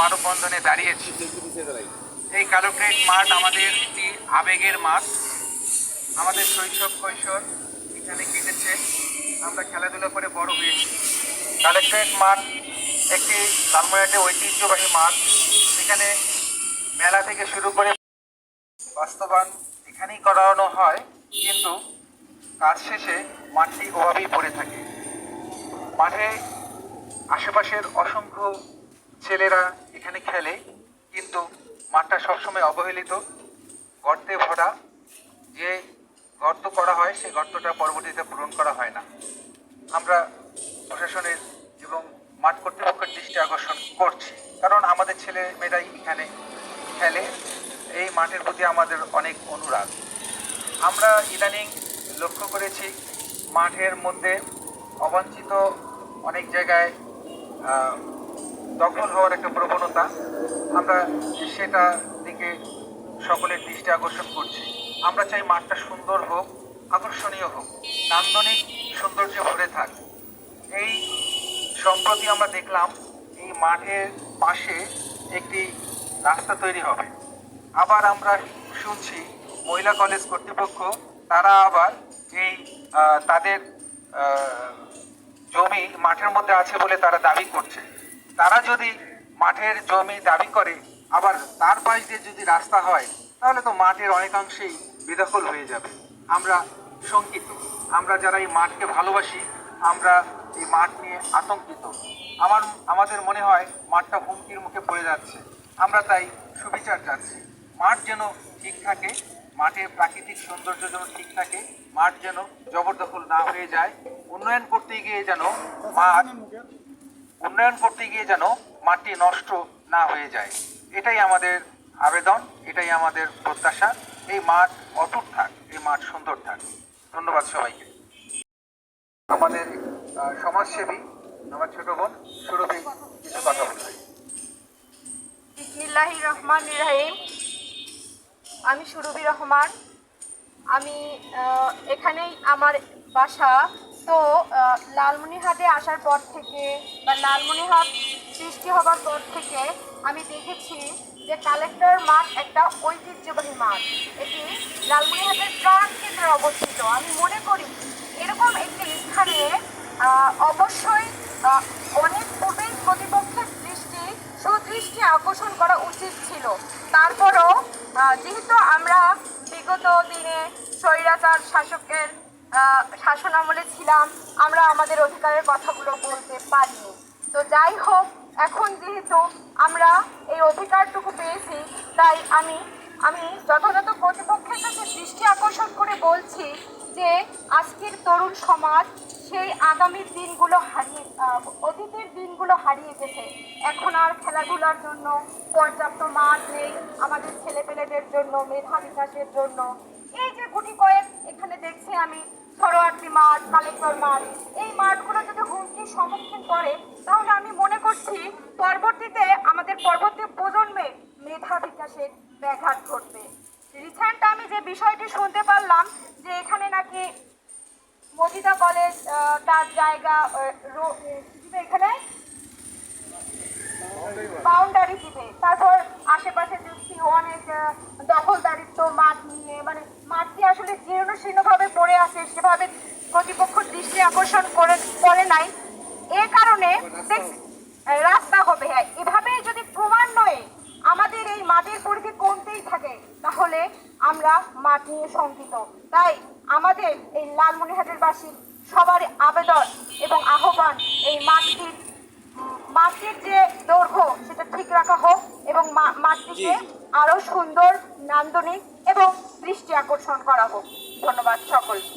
মানববন্ধনে দাঁড়িয়েছি, এই কালোক্রেট মাঠ আমাদের একটি আবেগের মাঠ। আমাদের শৈশব কৈশোর এখানে কেটেছে। আমরা খেলাধুলা করে বড় হয়েছি। কালেক্টরেট মাঠ একটি লালমোহাটে ঐতিহ্যবাহী মাঠ। এখানে মেলা থেকে শুরু করে বাস্তবায়ন এখানেই করানো হয়, কিন্তু কাজ শেষে মাঠটি ওভাবেই পড়ে থাকে। মাঠে আশেপাশের অসংখ্য ছেলেরা এখানে খেলে, কিন্তু মাঠটা সবসময় অবহেলিত। গর্তে ভরা, যে গর্ত করা হয় সেই গর্তটা পরবর্তীতে পূরণ করা হয় না। আমরা প্রশাসনের এবং মাঠ কর্তৃপক্ষের দৃষ্টি আকর্ষণ করছি। কারণ আমাদের ছেলে মেয়েরাই এখানে খেলে। এই মাঠের প্রতি আমাদের অনেক অনুরাগ। আমরা ইদানিং লক্ষ্য করেছি, মাঠের মধ্যে অবাঞ্ছিত অনেক জায়গায় দখল হওয়ার একটা প্রবণতা। আমরা সেটা দিকে সকলের দৃষ্টি আকর্ষণ করছি। আমরা চাই মাঠটা সুন্দর হোক, আকর্ষণীয় হোক, নান্দনিক সৌন্দর্য ভরে থাক। এই সম্প্রতি আমরা দেখলাম, এই মাঠের পাশে একটি রাস্তা তৈরি হবে। আবার আমরা শুনছি মহিলা কলেজ কর্তৃপক্ষ, তারা আবার এই তাদের জমি মাঠের মধ্যে আছে বলে তারা দাবি করছে। তারা যদি মাঠের জমি দাবি করে, আবার তার পাশ দিয়ে যদি রাস্তা হয়, তাহলে তো মাঠের অনেকাংশেই বেদখল হয়ে যাবে। আমরা শঙ্কিত। আমরা যারা এই মাঠকে ভালোবাসি, আমরা এই মাঠ নিয়ে আতঙ্কিত। আমার, আমাদের মনে হয় মাঠটা হুমকির মুখে পড়ে যাচ্ছে। আমরা তাই সুবিচার চাচ্ছি। মাঠ যেন ঠিক থাকে, মাঠের প্রাকৃতিক সৌন্দর্য যেন ঠিক থাকে, মাঠ যেন জবরদখল না হয়ে যায়। উন্নয়ন করতে গিয়ে যেন মাঠ উন্নয়ন করতে গিয়ে যেন মাটি নষ্ট না হয়ে যায়। এটাই আমাদের আবেদন, এটাই আমাদের প্রত্যাশা। এই মাঠ অটুট থাক, এই মাঠ সুন্দর থাক। ধন্যবাদ সবাইকে। আমাদের সমাজসেবী, আমার ছোট বোন, সুরভি, কিছু কথা বিসমিল্লাহি রহমান রাহিম। আমি সুরভি রহমান। আমি এখানেই আমার বাসা। তো আহ, লালমনিরহাটে আসার পর থেকে বা লালমনিরহাট সৃষ্টি হবার পর থেকে আমি দেখেছি যে কালেক্টর মাঠ একটা ঐতিহ্যবাহী মাঠ। এটি লালমনিরহাটের প্রাণ কেন্দ্রে অবস্থিত। আমি মনে করি এরকম একটি স্থানে অবশ্যই অনেক পূর্বেই প্রতিপক্ষের দৃষ্টি সুদৃষ্টি আকর্ষণ করা উচিত ছিল। তারপরও যেহেতু আমরা বিগত দিনে স্বৈরাচার শাসকের শাসন আমলে ছিলাম, আমরা আমাদের অধিকারের কথাগুলো বলতে পারিনি। তো যাই হোক, এখন যেহেতু আমরা এই অধিকারটুকু পেয়েছি, তাই আমি আমি যথাযথ কর্তৃপক্ষের কাছে দৃষ্টি আকর্ষণ করে বলছি যে আজকের তরুণ সমাজ সেই আগামীর দিনগুলো হারিয়ে অতীতের দিনগুলো হারিয়ে গেছে। এখন আর খেলাধুলার জন্য পর্যাপ্ত মাঠ নেই, আমাদের ছেলেপেলেদের জন্য, মেধা বিকাশের জন্য। এই যে গুটি কয়েক এখানে দেখছি আমি সরোয়ার্দী মাঠ, কালেক্টর মাঠ। এই মাঠগুলো যদি হুমকির সম্মুখীন করে, তাহলে আমি মনে করছি পরবর্তীতে আমাদের পরবর্তী প্রজন্মে মেধা বিকাশের ব্যাঘাত ঘটবে। রিসেন্ট আমি যে বিষয়টি শুনতে পারলাম, যে এখানে নাকি মজিদা কলেজ তার জায়গা এখানে? বাউন্ডারি দিবে। তারপর আশেপাশে দেখছি অনেক দখলদারিত্ব মাঠ নিয়ে মানে আসলে জীর্ণ শীর্ণভাবে পড়ে আছে সেভাবে কর্তৃপক্ষ দৃষ্টি আকর্ষণ করে করে নাই। এ কারণে রাস্তা হবে। হ্যাঁ এভাবে যদি ক্রমান্বয়ে আমাদের এই মাটির পরিধি কমতেই থাকে তাহলে আমরা মাঠ নিয়ে শঙ্কিত। তাই আমাদের এই লালমনিহাটের বাসী সবার আবেদন এবং আহ্বান এই মাঠটির মাটির যে দৈর্ঘ্য সেটা ঠিক রাখা হোক এবং মা- মাঠটিকে আরও সুন্দর নান্দনিক এবং দৃষ্টি আকর্ষণ করা হোক। ধন্যবাদ সকলকে।